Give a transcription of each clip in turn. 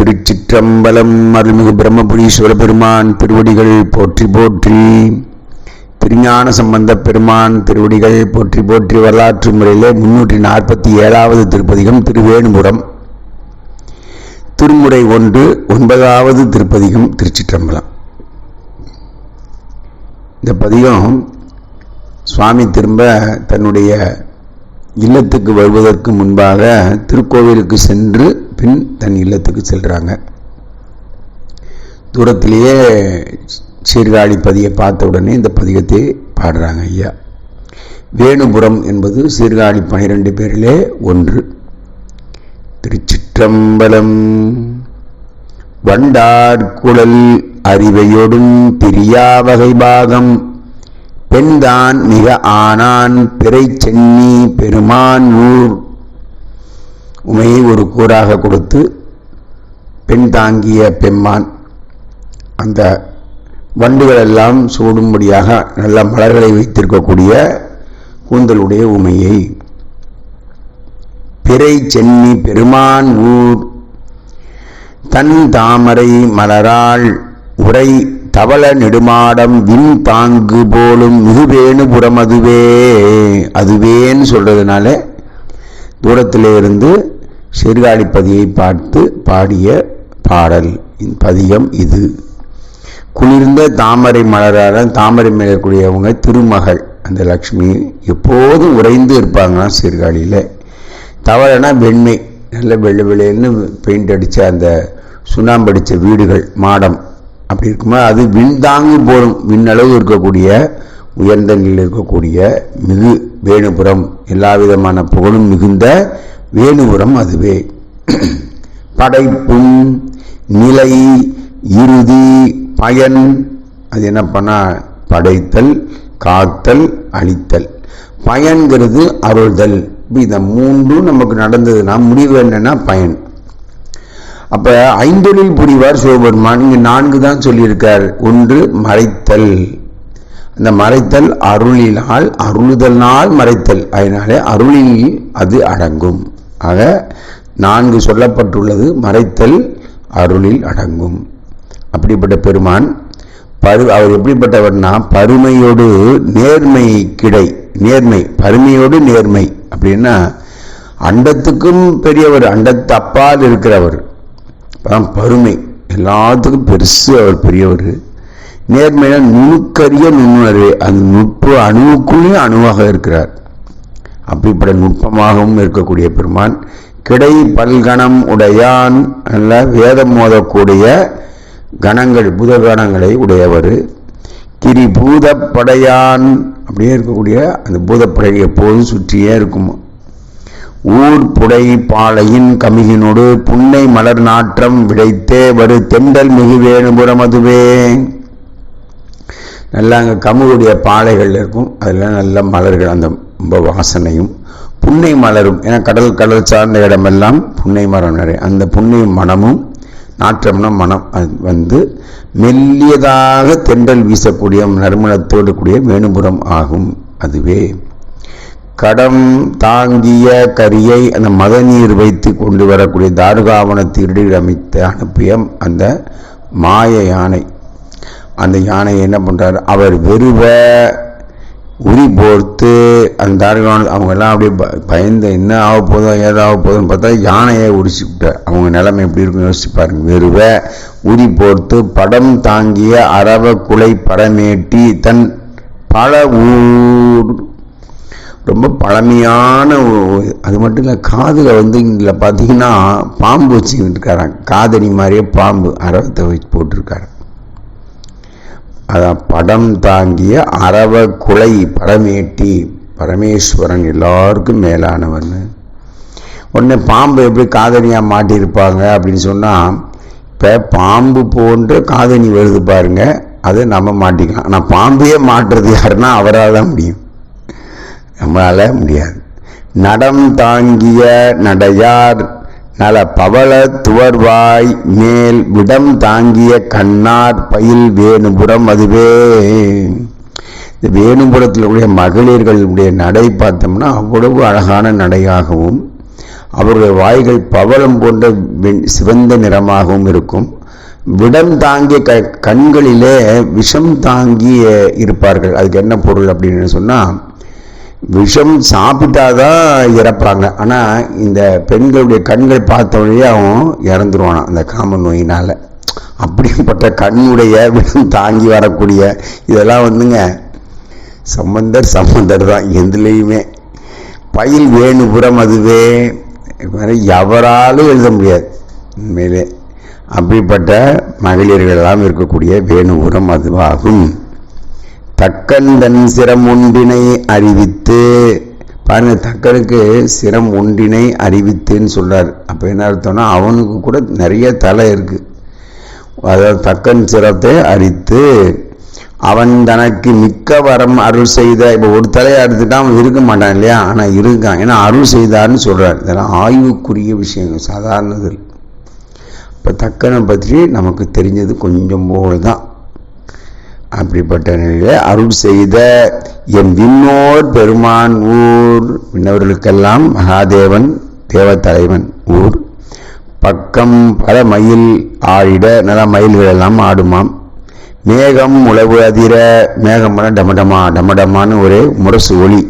திருச்சிற்றம்பலம் அருள்மிகு பிரம்மபுரீஸ்வர பெருமான் திருவடிகள் போற்றி போற்றி. திருஞான சம்பந்த பெருமான் திருவடிகள் போற்றி போற்றி வரலாற்று முறையிலே முன்னூற்றி நாற்பத்தி ஏழாவது திருப்பதிகம் திருவேணுபுரம். திருமுறை ஒன்று ஒன்பதாவது திருப்பதிகம் திருச்சிற்றம்பலம். இந்த பதிகம் சுவாமி திரும்ப தன்னுடைய இல்லத்துக்கு வருவதற்கு முன்பாக திருக்கோவிலுக்கு சென்று பின் தன் இல்லத்துக்கு செல்கிறாங்க தூரத்திலேயே சீர்காழி பதியை பார்த்த உடனே இந்த பதிகத்தை பாடுறாங்க ஐயா. வேணுபுரம் என்பது சீர்காழி பனிரெண்டு பேரிலே ஒன்று. திருச்சிற்றம்பலம் வண்டார் குழல் அறிவையொடும் பிரியா வகை பாகம். பெண்தான் மிக ஆனான் பிறை சென்னி பெருமான் ஊர். உமையை ஒரு கூறாக கொடுத்து பெண் தாங்கிய பெம்மான் அந்த வண்டுகளெல்லாம் சூடும்படியாக நல்ல மலர்களை வைத்திருக்கக்கூடிய கூந்தலுடைய உமையை. பிறை சென்னி பெருமான் ஊர். தன் தாமரை மலரால் உரை தவள நெடுமாடம் விண் பாங்கு போலும் மிகுவேணு புறமதுவே. அதுவேன்னு சொல்கிறதுனால தூரத்தில் இருந்து சீர்காழிப்பதியை பார்த்து பாடிய பாடல் பதியம் இது. குளிர்ந்த தாமரை மலரான தாமரை மேலக்கூடியவங்க திருமகள் அந்த லக்ஷ்மி எப்போதும் உறைந்து இருப்பாங்களாம் சீர்காழியில் தவளைனா வெண்மை நல்ல வெள்ளை வெள்ளைன்னு பெயிண்ட் அடித்த அந்த சுண்ணாம்பு அடித்த வீடுகள் மாடம். அப்படி இருக்கும்போது அது விண்தாங்கு போலும் விண்ணளவு இருக்கக்கூடிய உயர்ந்த நிலையில் இருக்கக்கூடிய மிகு வேணுபுரம் எல்லா விதமான புகழும் மிகுந்த வேணுபுரம் அதுவே. படைப்பும் நிலை இறுதி பயன். அது என்ன பண்ணா? படைத்தல் காத்தல் அழித்தல். பயன்கிறது அருள்தல். இந்த மூன்றும் நமக்கு நடந்ததுன்னா முடிவு என்னன்னா பயன். அப்ப ஐந்தொழில் புரிவார் சிவபெருமான். இங்கே நான்கு தான் சொல்லியிருக்கார். ஒன்று மறைத்தல். அந்த மறைத்தல் அருளினால் அருளுதல்னால் மறைத்தல். அதனாலே அருளில் அது அடங்கும். ஆக நான்கு சொல்லப்பட்டுள்ளது மறைத்தல் அருளில் அடங்கும். அப்படிப்பட்ட பெருமான் பரு அவர் எப்படிப்பட்டவர்னா பருமையோடு நேர்மை கிடை நேர்மை பருமையோடு நேர்மை அப்படின்னா அண்டத்துக்கும் பெரியவர் அண்டத்து அப்பால் இருக்கிறவர். அதான் பருமை. எல்லாத்துக்கும் பெருசு அவர் பெரியவர். நேர்மையில நுணுக்கரிய நுண்ணுணர்வு அந்த நுட்ப அணுவுக்குள்ளேயும் அணுவாக இருக்கிறார். அப்படிப்பட்ட நுட்பமாகவும் இருக்கக்கூடிய பெருமான் கிடை பல்கணம் உடையான் அல்ல வேதம் மோதக்கூடிய கணங்கள் பூதகணங்களை உடையவர். கிரி பூதப்படையான் அப்படியே இருக்கக்கூடிய அந்த பூதப்படை எப்போதும் சுற்றியே இருக்கும். ஊர் புடை பாளையின் கமிகினோடு புன்னை மலர் நாற்றம் விடைத்தே வரு தெண்டல் மிகு வேணுபுறம் அதுவே நல்லா அங்கே கமுகுடைய பாளைகள் இருக்கும். அதில் நல்ல மலர்கள் அந்த ரொம்ப வாசனையும். புன்னை மலரும். ஏன்னா கடல் கடல் சார்ந்த இடமெல்லாம் புன்னை மரம் நிறைய. அந்த புன்னை மனமும் நாற்றம்னா மனம் வந்து மெல்லியதாக தென்றல் வீசக்கூடிய நறுமணத்தோடு கூடிய வேணுபுரம் ஆகும் அதுவே. கடம் தாங்கிய கரியை அந்த மதநீர் வைத்து கொண்டு வரக்கூடிய தாருகாவன திருடில் அமைத்து அனுப்பிய அந்த மாய யானை. அந்த யானையை என்ன பண்ணுறார் அவர் வெறுவ உரி போர்த்து அந்த தாருகாவன அவங்க எல்லாம் அப்படியே பயந்து என்ன ஆக போதும் ஏதாவது போதும்னு பார்த்தா யானையை உரிச்சு விட்டார். அவங்க நிலைமை எப்படி இருக்கும் யோசிச்சு பாருங்க. வெறுவ உரி போர்த்து படம் தாங்கிய அரவ குலை படமேட்டி தன் பல ஊர் ரொம்ப பழமையான அது மட்டும் இல்லை காதில் வந்து இதில் பார்த்தீங்கன்னா பாம்பு வச்சுக்கிட்டு இருக்காராம். காதணி மாதிரியே பாம்பு அரவத்தை வச்சு போட்டிருக்காரு அதான் படம் தாங்கிய அரவ குலை பரமேட்டி பரமேஸ்வரன் எல்லாருக்கும் மேலானவன். உடனே பாம்பு எப்படி காதணியாக மாட்டியிருப்பாங்க அப்படின்னு சொன்னால் இப்போ பாம்பு போன்ற காதணி வருது பாருங்க அதை நம்ம மாட்டிக்கலாம். ஆனால் பாம்பையே மாட்டுறது யாருன்னா அவரால் தான் முடியும். நம்மளால முடியாது. நடம் தாங்கிய நடையார் நல பவள துவர்வாய் மேல் விடம் தாங்கிய கண்ணார் பயில் வேணுபுரம் அதுவே. இந்த வேணுபுரத்தில் உடைய மகளிர்களுடைய நடை பார்த்தோம்னா அவ்வளவு அழகான நடையாகவும் அவருடைய வாய்கள் பவளம் போன்ற வெண்- சிவந்த நிறமாகவும் இருக்கும். விடம் தாங்கிய க கண்களிலே விஷம் தாங்கிய இருப்பார்கள். அதுக்கு என்ன பொருள் அப்படின்னு சொன்னால் விஷம் சாப்பிட்டாதான் இறப்பாங்க. ஆனால் இந்த பெண்களுடைய கண்கள் பார்த்த வழியாகவும் அவன் அந்த காம நோயினால். அப்படிப்பட்ட கண்ணுடைய விஷம் தாங்கி வரக்கூடிய இதெல்லாம் வந்துங்க சம்பந்தர் சம்பந்தர் தான் எதுலேயுமே. பயில் வேணுபுறம் அதுவே வேற எவராலும் எழுத முடியாது உண்மையிலே. அப்படிப்பட்ட மகளிர்களெல்லாம் இருக்கக்கூடிய வேணுபுரம் அதுவாகும். தக்கந்தன் சிரம் ஒன்றினை அறிவித்து பாருங்க தக்கனுக்கு சிரம் ஒன்றினை அறிவித்துன்னு சொல்றார். அப்ப என்ன அர்த்தம்னா அவனுக்கு கூட நிறைய தலை இருக்கு. அதாவது தக்கன் சிரத்தை அறித்து அவன் தனக்கு மிக்க வரம் அருள் செய்த இப்போ ஒரு தலையை எடுத்துட்டா அவன் இருக்க மாட்டான் இல்லையா? ஆனால் இருக்கான். ஏன்னா அருள் செய்தார்னு சொல்கிறார் இதெல்லாம் ஆய்வுக்குரிய விஷயங்கள் சாதாரணது இப்போ தக்கனை பற்றி நமக்கு தெரிஞ்சது கொஞ்சம் போல் தான் அப்படிப்பட்ட நிலையில் அருள் செய்த என் விண்ணோர் பெருமான் ஊர் விண்ணவர்களுக்கெல்லாம் மகாதேவன் தேவத்தலைவன் ஊர். பக்கம் பல மயில் ஆடிட நல்ல மயில்களெல்லாம் ஆடுமாம். மேகம் உழவு அதிர மேகம் டமடமா டமடமான்னு ஒரே முரசு ஒளி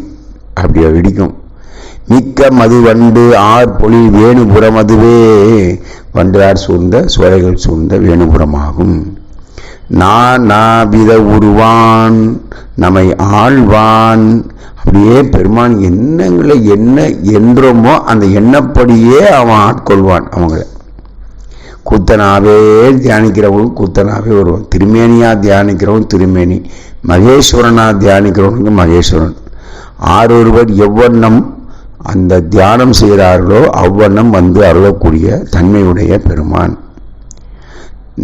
அப்படி வெடிக்கும். மிக்க மது வண்டு ஆர்பொழில் வேணுபுரம் அதுவே வண்டார் சூழ்ந்த சோலைகள் சூழ்ந்த வேணுபுரமாகும் நான் உருவான் நம்மை ஆழ்வான் அப்படியே பெருமான் எண்ணங்களை என்ன என்றோமோ அந்த எண்ணப்படியே அவன் ஆட்கொள்வான் அவங்கள. கூத்தனாவே தியானிக்கிறவங்க கூத்தனாவே வருவான் திருமேனியா தியானிக்கிறவன் திருமேனி. மகேஸ்வரனா தியானிக்கிறவனுக்கு மகேஸ்வரன். ஆரொருவர் எவ்வண்ணம் அந்த தியானம் செய்கிறார்களோ அவ்வண்ணம் வந்து அருளக்கூடிய தன்மையுடைய பெருமான்.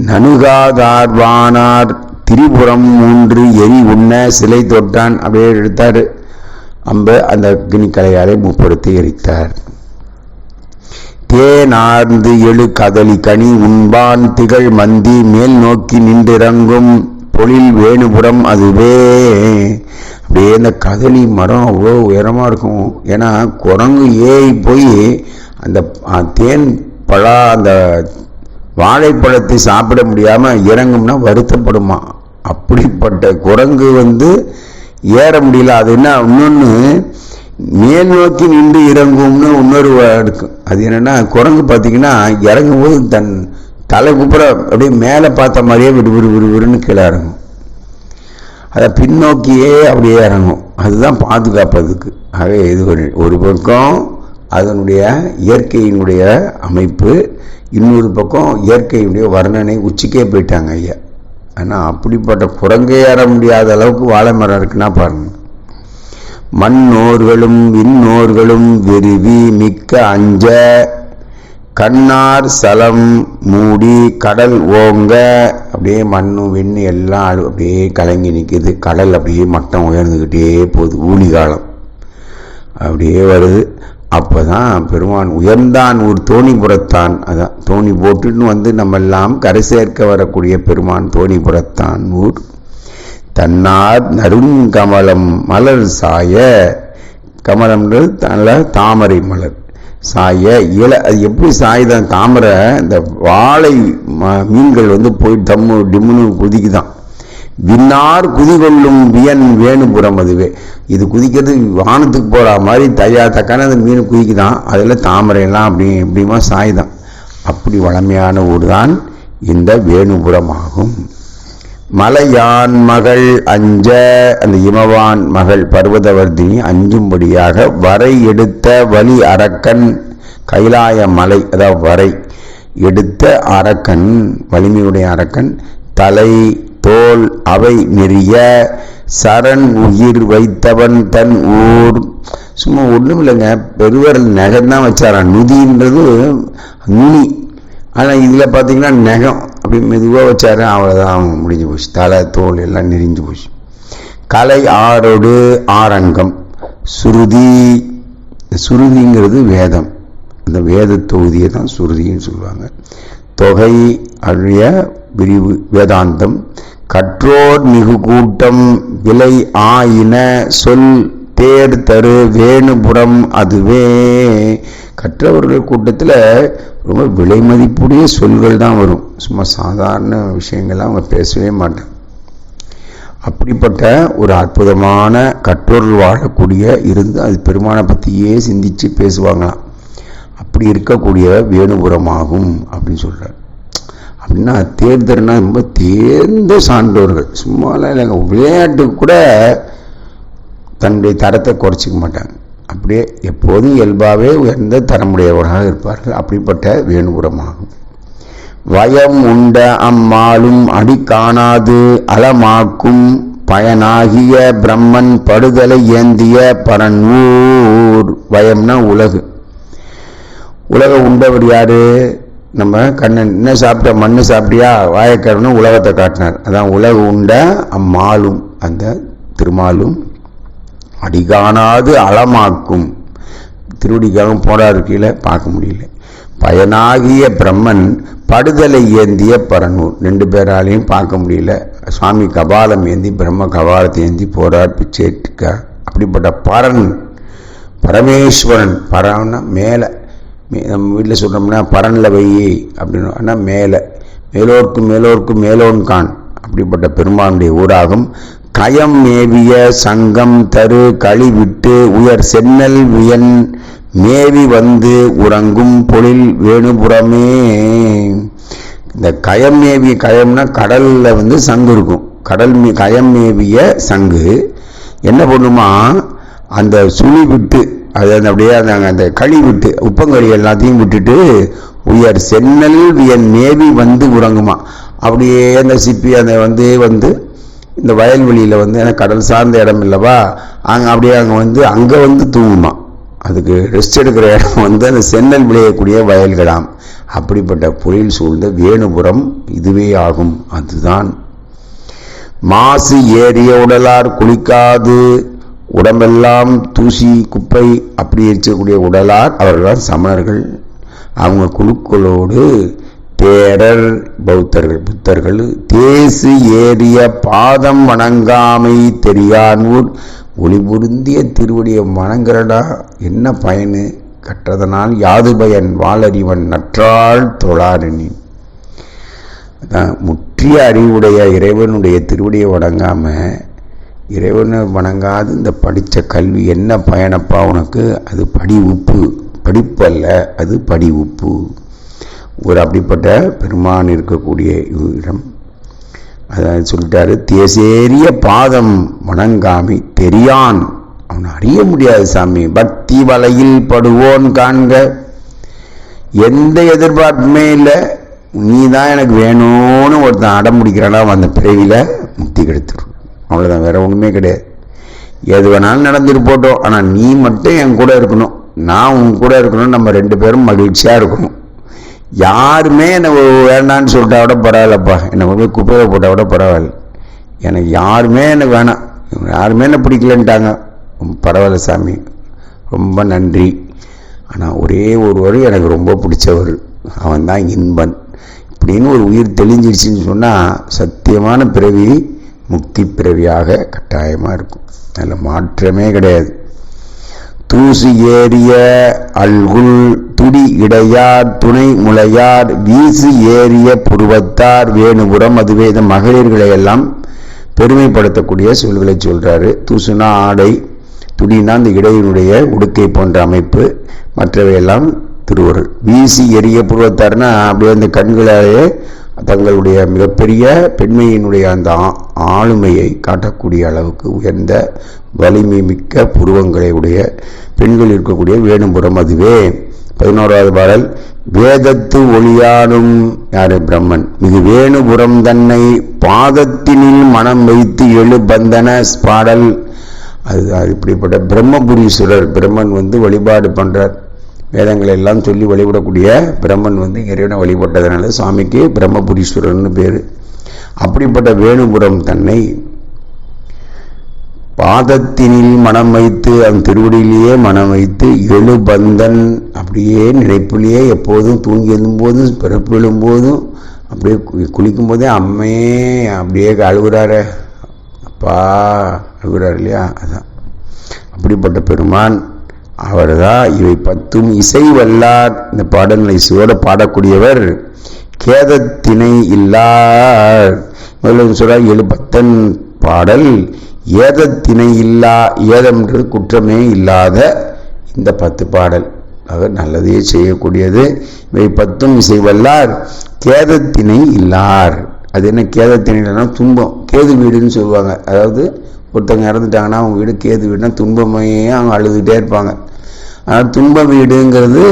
நனுகாதார்வானார் திரிபுரம் மூன்று எரி உண்ண சிலை தொட்டான். அப்படியே எடுத்தார். அம்ப அந்த அக்னி கலையாலே முப்படுத்தி எரித்தார். தேனார்ந்து எழு கதலி கனி உண்பான் திகழ் மந்தி மேல் நோக்கி நின்றிறங்கும் பொழில் வேணுபுரம் அதுவே. அப்படியே இந்த கதலி மரம் அவ்வளோ உயரமா இருக்கும். ஏன்னா குரங்கு ஏறி போய் அந்த தேன் பழா அந்த வாழைப்பழத்தை சாப்பிட முடியாம இறங்கும்னா வருத்தப்படுமா? அப்படிப்பட்ட குரங்கு வந்து ஏற முடியல. அது என்ன? இன்னொன்று மேல் நோக்கி நின்று இறங்கும்னு இன்னொரு இருக்கும் இருக்கு. அது என்னன்னா குரங்கு பார்த்தீங்கன்னா இறங்கும் போது தன் தலை குப்புற அப்படியே மேலே பார்த்த மாதிரியே விடு விடு விடுன்னு கீழே இறங்கும். அதை பின்னோக்கியே அப்படியே இறங்கும். அதுதான் பாதுகாப்பு அதுக்கு. இது ஒரு ஒரு பக்கம் அதனுடைய இயற்கையினுடைய அமைப்பு இன்னொரு பக்கம் இயற்கையினுடைய வர்ணனை உச்சிக்கே போயிட்டாங்க ஐயா. ஆனால் அப்படிப்பட்ட குரங்கே ஏற முடியாத அளவுக்கு வாழை மரம் இருக்குன்னா பாருங்க. மண்ணோர்களும் விண்ணோர்களும் விருவி மிக்க அஞ்ச கண்ணார் சலம் மூடி கடல் ஓங்க அப்படியே மண்ணும் விண்ணு எல்லாம் அழு- அப்படியே கலங்கி நிற்குது கடல் அப்படியே மட்டம் உயர்ந்துக்கிட்டே போகுது. ஊழி காலம் அப்படியே வருது. அப்பதான் பெருமான் உயர்ந்தான் ஊர் தோணிபுரத்தான் அதான் தோணி போட்டுன்னு வந்து நம்ம எல்லாம் கரை சேர்க்க வரக்கூடிய பெருமான் தோணிபுரத்தான் ஊர். தன்னார் நறுங்கமலம் மலர் சாய. கமலம்ன்றது நல்ல தாமரை மலர் சாய. இல அது எப்படி சாயுதான் தாமரை இந்த வாழை ம- மீன்கள் வந்து போய் தம்மு டிம்முன்னு குதிக்குதான். விண்ணார் குதிகொள்ளும் வியன் வேணுபுறம் அதுவே. இது குதிக்கிறது வானத்துக்கு போகிற மாதிரி தயா தக்கான அந்த மீன் குதிக்குதான். அதில் தாமரையெல்லாம் அப்படி எப்படிமா சாயுதான். அப்படி வளமையான ஊர் தான் இந்த வேணுபுரம் ஆகும். மலையான் மகள் அஞ்ச அந்த இமவான் மகள் பர்வதவர்தினி அஞ்சும்படியாக வரை எடுத்த வலி அரக்கன் கைலாய மலை அதாவது வரை எடுத்த அரக்கன் வலிமையுடைய அரக்கன் தலை தோல் அவை நெறிய சரண் உயிர் வைத்தவன் தன் ஊர். சும்மா ஒன்றும் இல்லைங்க. பெருவரல் நகம்தான் வச்சாராம். நுதின்றது நுனி. ஆனால் இதில் பார்த்தீங்கன்னா நகம் அப்படி மெதுவாக வச்சாரு. அவ்வளோதான் முடிஞ்சு போச்சு. தலை தோல் எல்லாம் நெறிஞ்சு போச்சு. கலை ஆறோடு ஆரங்கம். சுருதி சுருதிங்கிறது வேதம். அந்த வேத தொகுதியை தான் சுருதின்னு சொல்லுவாங்க. தொகை அழிய விரிவு வேதாந்தம். கற்றோர் மிகு கூட்டம் விலை ஆயின சொல் தேர் தரு வேணுபுரம் அதுவே. கற்றவர்கள் கூட்டத்தில் ரொம்ப விலை மதிப்புடைய சொல்கள் தான் வரும். சும்மா சாதாரண விஷயங்கள்லாம் அவங்க பேசவே மாட்டாங்க. அப்படிப்பட்ட ஒரு அற்புதமான கற்றோர்கள் வாழக்கூடிய இருந்து அது பெருமானை பற்றியே சிந்தித்து பேசுவாங்களாம். அப்படி இருக்கக்கூடிய வேணுபுரமாகும் அப்படின்னு சொல்கிறார் அப்படின்னா தேர்தல்னா ரொம்ப தேர்ந்த சான்றோர்கள். சும்மாலாம் இல்லைங்க. விளையாட்டுக்கு கூட தன்னுடைய தரத்தை குறைச்சிக்க மாட்டாங்க. அப்படியே எப்போதும் இயல்பாகவே உயர்ந்த தரமுடையவராக இருப்பார்கள். அப்படிப்பட்ட வேணுபுரமாகும் வயம் உண்ட அம்மாளும் அடி காணாது அலமாக்கும் பயனாகிய பிரம்மன் படுதலை ஏந்திய பரன்வூர். வயம்னா உலகு. உலக உண்டவர் யாரு? நம்ம கண்ணன் என்ன சாப்பிட்ட மண்ணு சாப்பிட்டியா? வாயக்கரணும் உலகத்தை காட்டினார். அதான் உலக உண்ட அம்மாளும் அந்த திருமாலும் அடிகாணாது அளமாக்கும். திருவடிக்காக போராடு கீழே பார்க்க முடியல. பயனாகிய பிரம்மன் படுதலை ஏந்திய பரனூர். ரெண்டு பேராலையும் பார்க்க முடியல. சுவாமி கபாலம் ஏந்தி பிரம்ம கபாலத்தை ஏந்தி போரார் பிச்சை அப்படிப்பட்ட பரன் பரமேஸ்வரன் பரன்னா மேலே நம்ம வீட்டில் சொல்கிறோம்னா பரனில் வை அப்படின்னு. ஆனால் மேலே மேலோர்க்கு மேலோர்க்கு மேலோன் கான். அப்படிப்பட்ட பெருமானுடைய ஊராகும் கயம் மேவிய சங்கம் தரு களி விட்டு உயர் சென்னல் வியன் மேவி வந்து உறங்கும் பொழில் வேணுபுறமே. இந்த கயம் மேவிய கயம்னா கடலில் வந்து சங்கு இருக்கும். கடல் மீ கயம் மேவிய சங்கு. என்ன பண்ணுமா? அந்த சுழி விட்டு அது அந்த அப்படியே அந்த அந்த களி விட்டு உப்பங்கழி எல்லாத்தையும் விட்டுட்டு உயர் சென்னல் வியன் மேவி வந்து உறங்குமா. அப்படியே அந்த சிப்பி அந்த வந்து வந்து இந்த வயல்வெளியில் வந்து ஏன்னா கடல் சார்ந்த இடம் இல்லைவா அங்கே அப்படியே அங்கே வந்து அங்கே வந்து தூங்குமா. அதுக்கு ரெஸ்ட் எடுக்கிற இடம் வந்து அந்த சென்னல் விளையக்கூடிய வயல்களாம். அப்படிப்பட்ட பொழில் சூழ்ந்த வேணுபுரம் இதுவே ஆகும். அதுதான். மாசு ஏறிய உடலார் குளிக்காது. உடம்பெல்லாம் தூசி குப்பை அப்படி இருக்கக்கூடிய உடலார் அவர்கள் சமணர்கள். அவங்க குழுக்களோடு தேரர் பௌத்தர்கள் புத்தர்கள் தேசு ஏறிய பாதம் வணங்காமை தெரியானூர். ஒளிபுருந்திய திருவடியை வணங்குறடா என்ன பயனு? கற்றதனால் யாது பயன்? வாளறிவன் நற்றாள் தொழாரணி அதான் முற்றிய அறிவுடைய இறைவனுடைய திருவடியை வணங்காமல் இறைவனை வணங்காது இந்த படித்த கல்வி என்ன பயனப்பா உனக்கு? அது படி உப்பு. படிப்பல்ல அது படி உப்பு. ஒரு அப்படிப்பட்ட பெருமான் இருக்கக்கூடிய இடம். அதான் சொல்லிட்டாரு தேசேரிய பாதம் வணங்காமி தெரியான். அவனை அறிய முடியாது சாமி. பக்தி வலையில் படுவோன் காண்க. எந்த எதிர்பார்ப்புமே இல்லை நீ தான் எனக்கு வேணும்னு ஒருத்தன் அடம் முடிக்கிறானா அந்த பிறவியில் முக்தி கிடைத்துரும். அவ்வளோதான் வேறு ஒன்றுமே கிடையாது. எது வேணாலும் நடந்துட்டு போட்டோம் ஆனால் நீ மட்டும் என் கூட இருக்கணும் நான் உன் கூட இருக்கணும் நம்ம ரெண்டு பேரும் மகிழ்ச்சியாக இருக்கணும். யாருமே என்னை வேண்டான்னு சொல்லிட்டா விட பரவாயில்லப்பா. என்னை போய் குப்பையில் போட்டால் விட பரவாயில்ல. எனக்கு யாருமே எனக்கு வேணாம். யாருமே என்ன பிடிக்கலன்ட்டாங்க. பரவாயில்ல சாமி. ரொம்ப நன்றி. ஆனால் ஒரே ஒருவர் எனக்கு ரொம்ப பிடிச்சவர். அவன் தான் இன்பன். இப்படின்னு ஒரு உயிர் தெளிஞ்சிருச்சுன்னு சொன்னால் சத்தியமான பிறவி முக்தி பிறவியாக கட்டாயமாக இருக்கும். அதில் மாற்றமே கிடையாது. தூசு ஏறிய அல்குல் துடி இடையார் துணை முளையார் வீசு ஏறிய புருவத்தார் வேணுபுரம் அதுவே இந்த மகளிர்களை எல்லாம் பெருமைப்படுத்தக்கூடிய சொல்களை சொல்கிறாரு தூசுனா ஆடை துடினா அந்த இடையினுடைய உடுக்கை போன்ற அமைப்பு மற்றவையெல்லாம் திருவருள். வீசி எரிய புருவத்தார்னா அப்படியே அந்த கண்களாலே தங்களுடைய மிகப்பெரிய பெண்மையினுடைய அந்த ஆளுமையை காட்டக்கூடிய அளவுக்கு உயர்ந்த வலிமை மிக்க புருவங்களை உடைய பெண்கள் இருக்கக்கூடிய வேணுபுரம் அதுவே. பதினோராவது பாடல் வேதத்து ஒளியாடும் யாரு பிரம்மன்? இது வேணுபுரம் தன்னை பாதத்தினில் மனம் வைத்து எழு பந்தன பாடல். அது அது இப்படிப்பட்ட பிரம்மபுரீஸ்வரர் பிரம்மன் வந்து வழிபாடு பண்றார். வேதங்களை எல்லாம் சொல்லி வழிபடக்கூடிய பிரம்மன் வந்து இறைவனை வழிபட்டதுனால சுவாமிக்கு பிரம்மபுரீஸ்வரர்னு பேர். அப்படிப்பட்ட வேணுபுரம் தன்னை பாதத்தினில் மனம் வைத்து அந்த திருவடியிலேயே மனம் வைத்து எழுபந்தன் அப்படியே நினைப்பிலேயே எப்போதும் தூங்கி எழும்போதும் பிறப்பு எழும்போதும் அப்படியே குளிக்கும் போதே அம்மையே அப்படியே அழுகுறாரு. அப்பா அழுகுறாரு இல்லையா? அதான். அப்படிப்பட்ட பெருமான் அவர்தான் இவை பத்தும் இசை வல்லார். இந்த பாடல்களை இசையோடு பாடக்கூடியவர் கேதத்திணை இல்லார். முதல்ல சொல்றார் எழுபத்தன் பாடல் ஏதத்தினை இல்லா ஏதம்ன்றது குற்றமே இல்லாத இந்த பத்து பாடல். ஆக நல்லதே செய்யக்கூடியது. இவை பத்தும் இசை வல்லார் கேதத்தினை இல்லார். அது என்ன கேதத்திணை இல்லைன்னா துன்பம். கேது வீடுன்னு சொல்லுவாங்க. அதாவது ஒருத்தவங்க இறந்துட்டாங்கன்னா அவங்க வீடு கேது வீடுனா துன்பமே அவங்க அழுதுகிட்டே இருப்பாங்க. ஆனால் துன்ப வீடுங்கிறது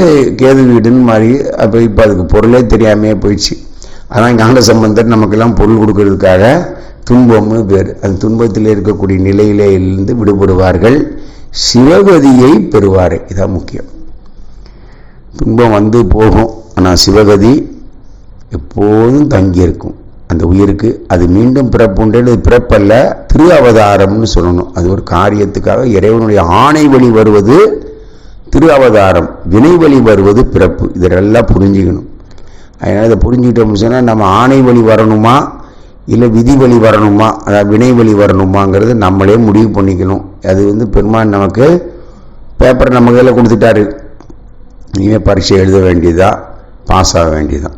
கேது வீடுன்னு மாதிரி அப்போ இப்போ அதுக்கு பொருளே தெரியாமையே போயிடுச்சு. ஆனால் ஞான சம்பந்தர் நமக்கெல்லாம் பொருள் கொடுக்கறதுக்காக துன்பம்னு பேர். அந்த துன்பத்தில் இருக்கக்கூடிய நிலையிலே இருந்து விடுபடுவார்கள். சிவகதியை பெறுவார் இதான் முக்கியம். துன்பம் வந்து போகும் ஆனால் சிவகதி எப்போதும் தங்கியிருக்கும். அந்த உயிருக்கு அது மீண்டும் பிறப்புன்றது பிறப்பல்ல திரு அவதாரம்னு சொல்லணும். அது ஒரு காரியத்துக்காக இறைவனுடைய ஆணை வழி வருவது திரு அவதாரம் வினை வழி வருவது பிறப்பு. இதெல்லாம் புரிஞ்சுக்கணும். அதனால் இதை புரிஞ்சுக்கிட்டோம்னு சொன்னால் நம்ம ஆணை வழி வரணுமா? இல்லை விதி வழி வரணுமா? அதாவது வினை வழி வரணுமாங்கிறது நம்மளே முடிவு பண்ணிக்கணும். அது வந்து பெருமான் நமக்கு பேப்பர் நம்ம கையில் கொடுத்துட்டாரு. இனிமேல் பரீட்சை எழுத வேண்டியதா? பாஸ் ஆக வேண்டியதான்